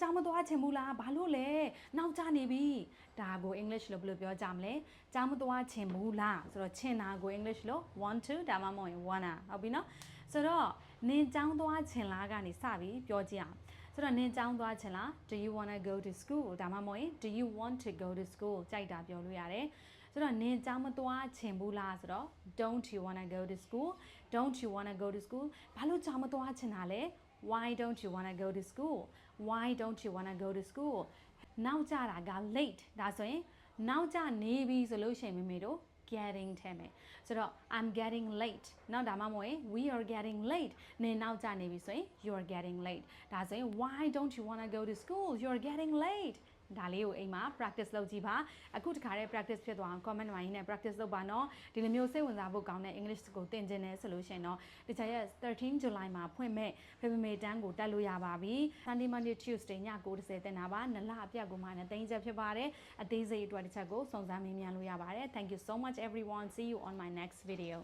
ကြောင်းမသွားချင်ဘူးလားဘာလို့လဲနောက်ကျနေပြီဒါကို English လို့ဘယ်လိုပြောကြမလဲကြောင်းမသွားချင်ဘူးလားဆိုတော့ချင်တာကို English လို့ want to ဒါမှမဟုတ်ရင် wanna ဟုတ်ပြီနော်ဆိုတော့ နင်ကြောင်းသွားချင်လားကနေစပြီးပြောကြည့်အောင်ဆိုတော့နင်ကြောင်းသွားချင်လား do you want to go to school ဒါမှမဟုတ်ရင် do you want to go to school ကြိုက်တာပြောလို့ရတယ်ဆိုတော့နင်ကြောင်းမသွားချင်ဘူးလားဆိုတော့ don't you want to go to school don't you want to go to school ဘာလို့ကြောင်းမသွားချင်တာလဲ why don't you want to go to school why don't you want to go to school နောက်ကြတာက late ဒါဆိုရင်နောက်ကြနေပြီဆိုလို့ရှိရင်မိမိတို့ getting ထဲမယ်ဆိုတော့ I'm getting late နောက်ဒါမှမဟုတ်ရင် we are getting late နင်နောက်ကြနေပြီဆိုရင် you're getting late ဒါဆိုရင် why don't you want to go to school you're getting late ဒါလေးကိုအိမ်မှာ practice လုပ်ကြည့်ပါအခုတခါတည်း practice ဖြစ်သွားအောင် comment ဝိုင်းနဲ့ practice လုပ်ပါနော်ဒီလိုမျိုးစိတ်ဝင်စားဖို့ကောင်းတဲ့ English ကိုသင်ကျင်တယ်ဆိုလို့ရှိရင်တော့ဒီချက်ရဲ့13 July မှာဖွင့်မဲ့ဖေဖေမေတန်းကိုတက်လို့ရပါပြီ Sunday Monday Tuesday ည9:30တင်တာပါနလအပြတ်ကိုမှနဲ့တင်ချက်ဖြစ်ပါတယ်အသေးစိတ်အတွက်တစ်ချက်ကိုစုံစမ်းမေးမြန်းလို့ရပါတယ် Thank you so much everyone see you on my next video